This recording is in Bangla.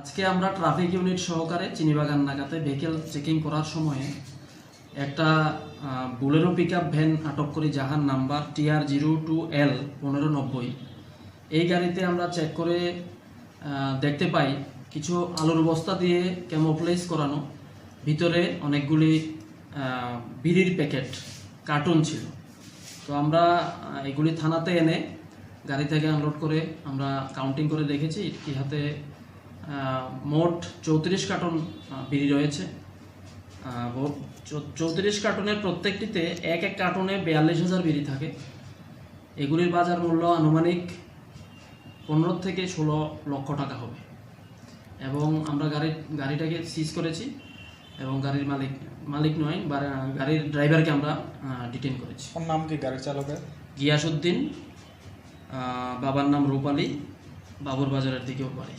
আজকে আমরা ট্রাফিক ইউনিট সহকারে চিনিবাগান নাগাতে ভেহিকেল চেকিং করার সময়ে একটা বুলেরো পিক ভ্যান আটক করি যাহার number T R zero two L পনেরো নব্বই। এই গাড়িতে আমরা চেক করে দেখতে পাই কিছু আলুর বস্তা দিয়ে ক্যামোপ্লেস করানো। ভিতরে অনেকগুলি বিড়ির প্যাকেট কার্টুন ছিল। তো আমরা এগুলি থানাতে এনে গাড়ি থেকে আনলোড করে আমরা কাউন্টিং করে দেখেছি ইহাতে আহ, মোট চৌত্রিশ কার্টন বিড়ি রয়েছে চৌত্রিশ কার্টনের প্রত্যেকটিতে এক এক কার্টনে বিয়াল্লিশ হাজার বিড়ি থাকে। এগুলির বাজার মূল্য আনুমানিক পনেরো থেকে ষোলো লক্ষ টাকা হবে। এবং আমরা গাড়ির গাড়িটাকে সিজ করেছি এবং গাড়ির মালিক মালিক নয় বা গাড়ির ড্রাইভারকে আমরা ডিটেন করেছি। ওর নাম কি গাড়ির চালকের? গিয়াসুদ্দিন বাবার নাম রূপালী বাবুর বাজারের দিকেও বাড়ি।